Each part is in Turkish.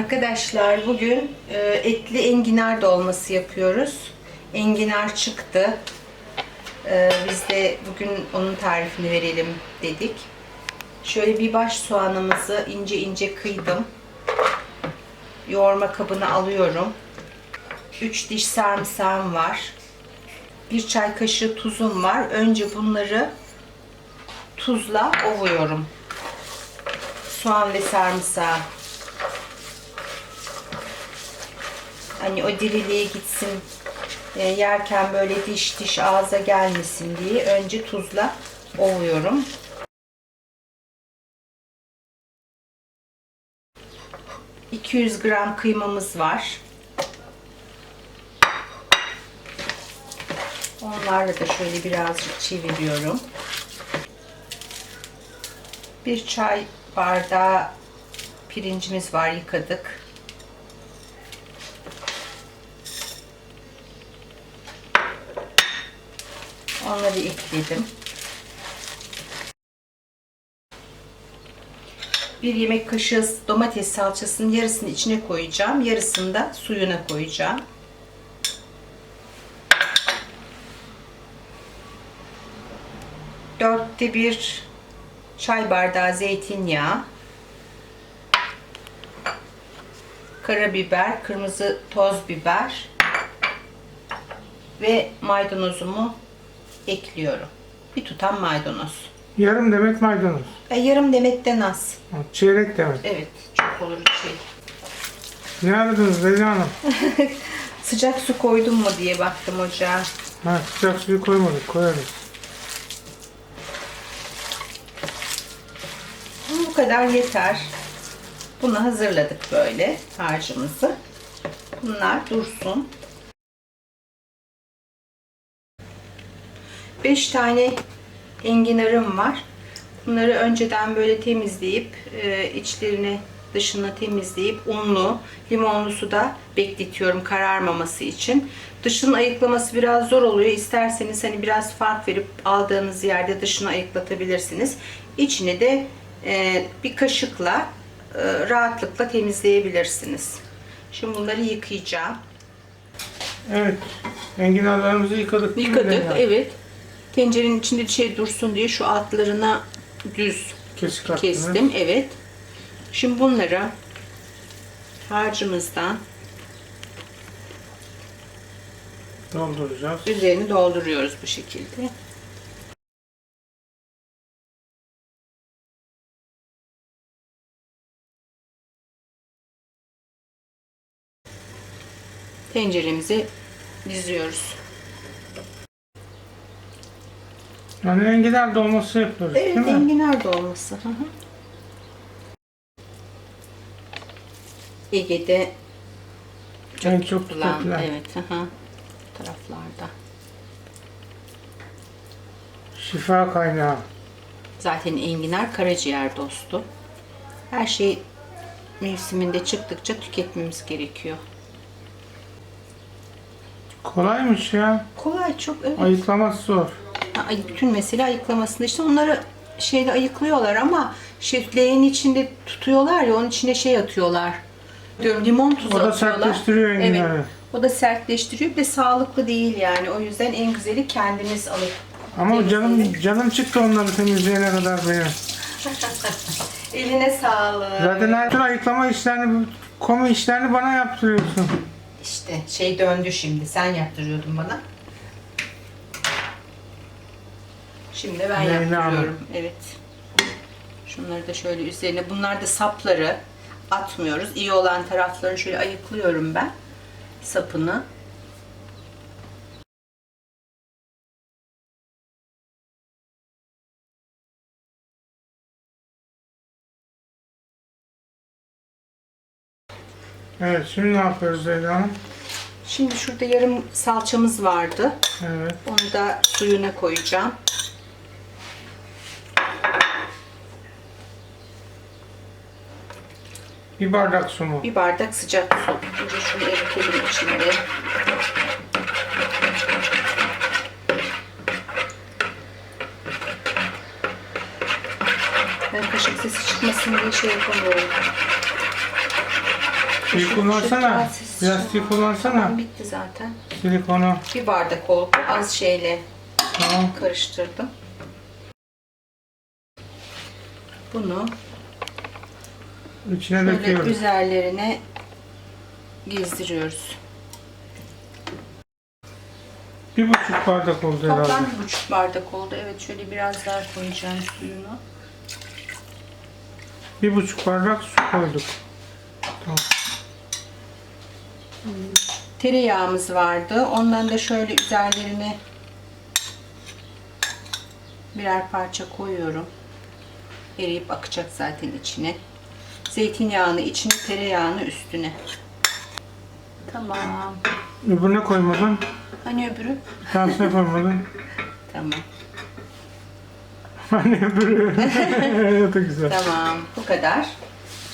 Arkadaşlar bugün e, etli enginar dolması yapıyoruz. Enginar çıktı. E, biz de bugün onun tarifini verelim dedik. Şöyle bir baş soğanımızı ince ince kıydım. Yoğurma kabına alıyorum. 3 diş sarımsağım var. Bir çay kaşığı tuzum var. Önce bunları tuzla ovuyorum. Soğan ve sarımsağı. Hani o diriliğe gitsin e, yerken böyle diş diş ağza gelmesin diye önce tuzla ovuyorum. ...200 gram kıymamız var. Onlarla da şöyle birazcık çeviriyorum. Bir çay bardağı pirincimiz var yıkadık. Onları ekledim. Bir yemek kaşığı domates salçasının yarısını içine koyacağım. Yarısını da suyuna koyacağım. Dörtte bir çay bardağı zeytinyağı. Karabiber, kırmızı toz biber ve maydanozumu ekliyorum. Bir tutam maydanoz. Yarım demet maydanoz. E, yarım demekten az. Çeyrek demet. Evet, çok olur şey. Ne aradınız Leyla Hanım? Sıcak su koydum mu diye baktım ocağa. Ha, sıcak suyu koymadık, koyarız. Bu kadar yeter. Bunu hazırladık böyle harcımızı. Bunlar dursun. 5 tane enginarım var. Bunları önceden böyle temizleyip e, içlerini dışını temizleyip unlu, limonlu suda bekletiyorum kararmaması için. Dışını ayıklaması biraz zor oluyor. İsterseniz hani biraz fark verip aldığınız yerde dışını ayıklatabilirsiniz. İçini de e, bir kaşıkla e, rahatlıkla temizleyebilirsiniz. Şimdi bunları yıkayacağım. Evet, enginarlarımızı yıkadık. Yıkadık, evet. Tencerenin içinde şey dursun diye şu altlarına düz Kesik attınız. kestim, evet. Şimdi bunları harcımızdan Dolduracağız. üzerini dolduruyoruz bu şekilde. Tenceremizi diziyoruz. Yani enginar dolması yapıyoruz Evet, değil mi? enginar dolması. Hı hı. Ege'de en çok tutulan, tüketilen. evet, hı hı. taraflarda. Şifa kaynağı. Zaten enginar karaciğer dostu. Her şey mevsiminde çıktıkça tüketmemiz gerekiyor. Kolaymış ya. Kolay çok evet. Ayıklaması zor. Ay, bütün mesele ayıklamasında işte onları şeyde ayıklıyorlar ama şey leğenin içinde tutuyorlar ya onun içine şey atıyorlar. Diyorum limon tuzu O da atıyorlar. sertleştiriyor enginarı. Evet. O da sertleştiriyor ve sağlıklı değil yani. O yüzden en güzeli kendiniz alıp Ama canım canım çıktı onları temizleyene kadar benim. Eline sağlık. Zaten her türlü ayıklama işlerini, komi işlerini bana yaptırıyorsun. İşte şey döndü şimdi. Sen yaptırıyordun bana. Şimdi ben Leyla yaptırıyorum. Hanım. Evet. Şunları da şöyle üzerine. Bunlar da sapları atmıyoruz. İyi olan taraflarını şöyle ayıklıyorum ben. Sapını. Evet, şimdi ne yapıyoruz Leyla Hanım? Şimdi şurada yarım salçamız vardı. Evet. Onu da suyuna koyacağım. Bir bardak su mu? Bir bardak sıcak su. Önce şunu eritelim içinde. Ben kaşık sesi çıkmasın diye şey yapamıyorum. Şu- kullansana. Plastiği şu- kullansana. Bitti zaten. Silikonu. Bir bardak oldu. Az şeyle Tamam. karıştırdım. Bunu İçine böyle döküyoruz. üzerlerine gezdiriyoruz. Bir buçuk bardak oldu herhalde. Toplam bir buçuk bardak oldu. Evet şöyle biraz daha koyacağım suyunu. Bir buçuk bardak su koyduk. Tamam. Tereyağımız vardı. Ondan da şöyle üzerlerine birer parça koyuyorum. Eriyip akacak zaten içine. Zeytinyağını içine, tereyağını üstüne. Tamam. Öbürüne koymadın. Hani öbürü? Tersine koymadın. Tamam. Hani öbürü. da güzel. Tamam. Bu kadar.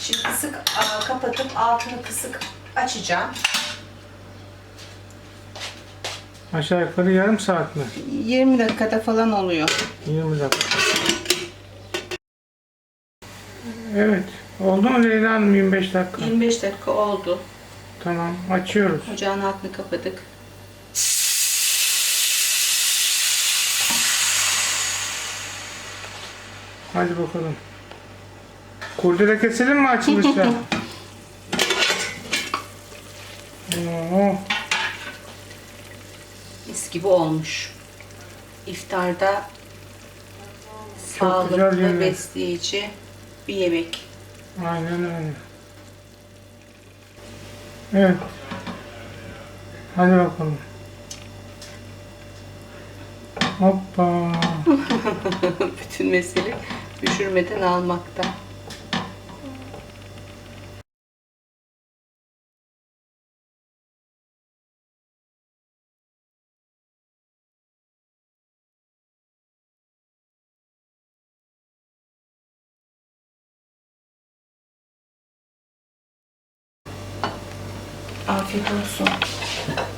Şimdi kısık kapatıp altını kısık açacağım. Aşağı yukarı yarım saat mi? 20 dakikada falan oluyor. 20 dakika. Evet. Oldu mu Leyla Hanım 25 dakika? 25 dakika oldu. Tamam. Açıyoruz. Ocağın altını kapadık. Hadi bakalım. Kurdele keselim mi açılışta? Oo, Mis gibi olmuş. İftarda Çok güzel sağlıklı, yemek. besleyici bir yemek. Aynen öyle. Evet. Hadi bakalım. Hoppa. Bütün mesele düşürmeden almakta. 奥基多索。